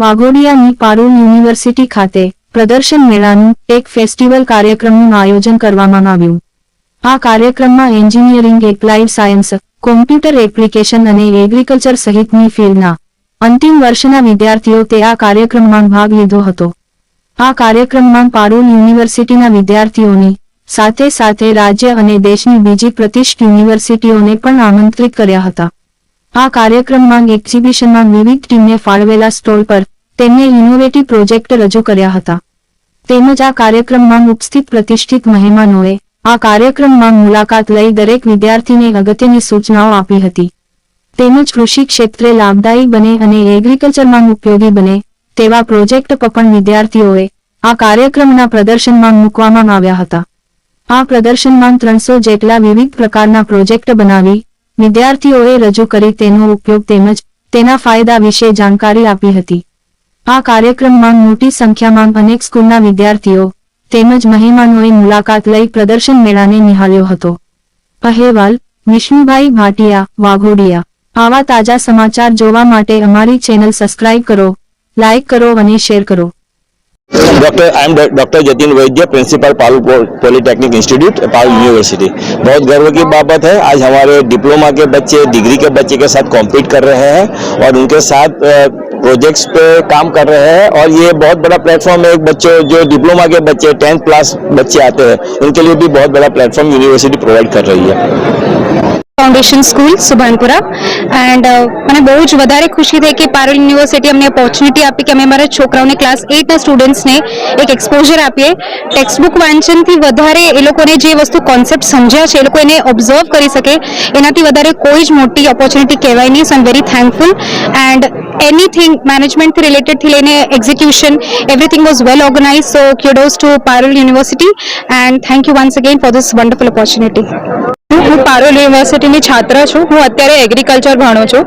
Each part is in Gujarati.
વાઘોડિયાની પારૂલ યુનિવર્સિટી ખાતે પ્રદર્શન મેળાનું એક ફેસ્ટિવલ કાર્યક્રમનું આયોજન કરવામાં આવ્યું. આ કાર્યક્રમમાં engineering applied science, computer application અને એગ્રીકલ્ચર સહિતની ફિલ્ડના અંતિમ વર્ષના વિદ્યાર્થીઓ તે આ કાર્યક્રમમાં ભાગ લીધો હતો. આ કાર્યક્રમમાં પારૂલ યુનિવર્સિટીના વિદ્યાર્થીઓની સાથે સાથે રાજ્ય અને દેશની બીજી પ્રતિષ્ઠિત યુનિવર્સિટીઓને પણ આમંત્રિત કર્યા હતા. આ કાર્યક્રમમાં એક્ઝિબિશનમાં વિવિધ ટીમને ફાળવેલા સ્ટોલ પર તેમને ઇનોવેટિવ પ્રોજેક્ટ રજૂ કર્યા હતા. તેમજ આ કાર્યક્રમમાં ઉપસ્થિત પ્રતિષ્ઠિત મહેમાનોએ આ કાર્યક્રમમાં મુલાકાત લઈ દરેક વિદ્યાર્થીને અગત્યની સૂચનાઓ આપી હતી. તેમજ કૃષિ ક્ષેત્રે લાભદાયી બને અને એગ્રીકલ્ચરમાં ઉપયોગી બને તેવા પ્રોજેક્ટ પર પણ વિદ્યાર્થીઓએ આ કાર્યક્રમના પ્રદર્શનમાં મૂકવામાં આવ્યા હતા. આ પ્રદર્શનમાં ત્રણસો જેટલા વિવિધ પ્રકારના પ્રોજેક્ટ બનાવી વિદ્યાર્થીઓએ રજૂ કરી તેનો ઉપયોગ તેમજ તેના ફાયદા વિશે જાણકારી આપી હતી. આ કાર્યક્રમમાં મોટી સંખ્યામાં અનેક સ્કૂલના વિદ્યાર્થીઓ તેમજ મહેમાનોએ મુલાકાત લઈ પ્રદર્શન મેળાને નિહાળ્યો હતો. અહેવાલ, વિષ્ણુભાઈ ભાટિયા, વાઘોડિયા. આવા તાજા સમાચાર જોવા માટે અમારી ચેનલ સબસ્ક્રાઇબ કરો, લાઇક કરો અને શેર કરો. Doctor I am doctor Jatin Vaidya principal Parul polytechnic institute Parul university बहुत गर्व की बात है, आज हमारे डिप्लोमा के बच्चे डिग्री के बच्चे के साथ कॉम्पीट कर रहे हैं और उनके साथ प्रोजेक्ट्स पे काम कर रहे हैं और ये बहुत बड़ा प्लेटफॉर्म है। एक बच्चों, जो डिप्लोमा के बच्चे टेंथ क्लास बच्चे आते हैं, उनके लिए भी बहुत बड़ा प्लेटफॉर्म यूनिवर्सिटी प्रोवाइड कर रही है। ફાઉન્ડેશન સ્કૂલ સુભાનપુરા એન્ડ મને બહુ જ વધારે ખુશી થઈ કે પારુલ યુનિવર્સિટી અમને ઓપોર્ચ્યુનિટી આપી કે અમે અમારા છોકરાઓને ક્લાસ એટના સ્ટુડન્ટ્સને એક એક્સપોઝર આપીએ ટેક્સ્ટબુક વાંચનથી વધારે એ લોકોને જે વસ્તુ કોન્સેપ્ટ સમજ્યા છે એ લોકો એને ઓબ્ઝર્વ કરી શકે એનાથી વધારે કોઈ જ મોટી ઓપોર્ચ્યુનિટી કહેવાય નહીં so am very thankful and anything મેનેજમેન્ટથી રિલેટેડથી લઈને execution everything was well organise so kudos to Parul university and thank you once again for this wonderful opportunity હું પારોલ યુનિવર્સિટીની છાત્ર છું. હું અત્યારે એગ્રીકલ્ચર ભણું છું.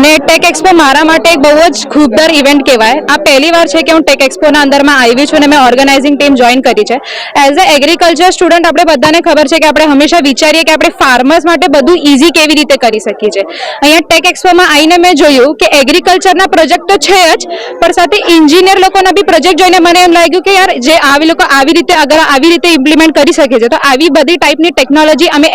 અને ટેક એક્સપો મારા માટે એક બહુ જ ખૂબદાર ઇવેન્ટ કહેવાય. આ પહેલી વાર છે કે હું ટેક એક્સપોના અંદરમાં આવી છું અને મેં ઓર્ગેનાઇઝિંગ ટીમ જોઈન કરી છે. એઝ અ એગ્રીકલ્ચર સ્ટુડન્ટ આપણે બધાને ખબર છે કે આપણે હંમેશા વિચારીએ કે આપણે ફાર્મર્સ માટે બધું ઇઝી કેવી રીતે કરી શકીએ છીએ. અહીંયા ટેક એક્સપોમાં આવીને મેં જોયું કે એગ્રીકલ્ચરના પ્રોજેક્ટ તો છે જ, પણ સાથે ઇન્જિનિયર લોકોના બી પ્રોજેક્ટ જોઈને મને એમ લાગ્યું કે યાર, જે આવી લોકો આવી રીતે, અગર આવી રીતે ઇમ્પ્લિમેન્ટ કરી શકે છે, તો આવી બધી ટાઈપની ટેકનોલોજી અમે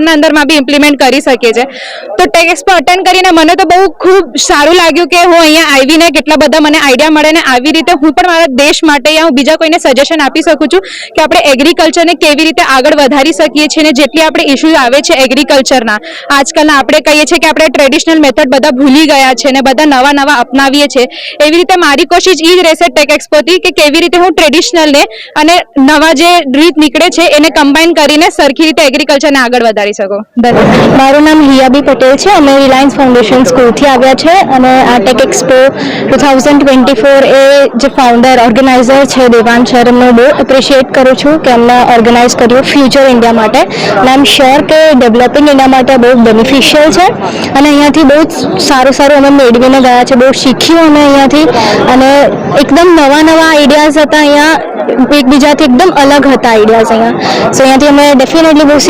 એગ્રીકલ્ચરના અંદરમાં બી ઇમ્પ્લિમેન્ટ કરી શકીએ છીએ તો ટેક એક્સપો અટેન્ડ કરીને મને તો બહુ ખૂબ સારું લાગ્યું કે હું અહીંયા આવીને કેટલા બધા મને આઈડિયા મળે ને આવી રીતે હું પણ મારા દેશ માટે યા હું બીજા કોઈને સજેશન આપી શકું છું કે આપણે એગ્રીકલ્ચરને કેવી રીતે આગળ વધારી શકીએ છીએ ને જેટલી આપણે ઇસ્યુ આવે છે એગ્રીકલ્ચરના આજકાલના આપણે કહીએ છીએ કે આપણે ટ્રેડિશનલ મેથડ બધા ભૂલી ગયા છે ને બધા નવા નવા અપનાવીએ છીએ એવી રીતે મારી કોશિશ એ જ રહેશે ટેક એક્સપોથી કે કેવી રીતે હું ટ્રેડિશનલને અને નવા જે રીત નીકળે છે એને કમ્બાઈન કરીને સરખી રીતે એગ્રીકલ્ચરને આગળ વધારી શકો. ધન્યવાદ મારું નામ હિયાબી પટેલ છે. અમે રિલાયન્સ ફાઉન્ડેશન સ્કૂલથી આવ્યા છે અને આ tech expo two thousand twenty four એ જે ફાઉન્ડર ઓર્ગેનાઇઝર છે દેવાન સર એમને બહુ એપ્રિશિએટ કરું છું કે એમને ઓર્ગેનાઇઝ કર્યું ફ્યુચર ઇન્ડિયા માટે. અને આઈ શ્યોર કે ડેવલપિંગ ઇન્ડિયા માટે બહુ બેનિફિશિયલ છે. અને અહીંયાથી બહુ જ સારું સારું અમે મેળવીને ગયા છે. બહુ શીખ્યું અમે અહીંયાથી. અને એકદમ નવા નવા આઈડિયાઝ હતા અહીંયા. એકબીજાથી એકદમ અલગ હતા આઈડિયાઝ અહીંયા. સો અહીંયાથી અમે ડેફિનેટલી બહુ શીખ્યા